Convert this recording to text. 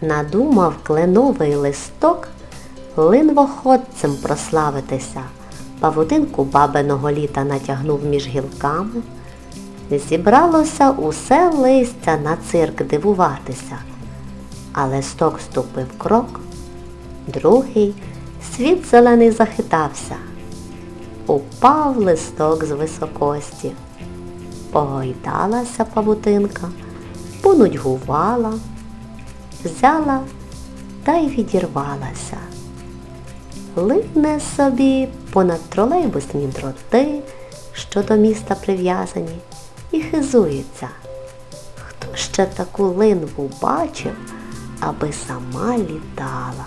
Надумав кленовий листок линвоходцем прославитися. Павутинку бабиного літа натягнув між гілками. Зібралося усе листя на цирк дивуватися. А листок ступив крок, другий світ зелений захитався. Упав листок з високості. Погойдалася павутинка, понудьгувала, взяла та й відірвалася. Лине собі понад тролейбусні дроти, що до міста прив'язані, і хизується. Хто ще таку линву бачив, аби сама літала?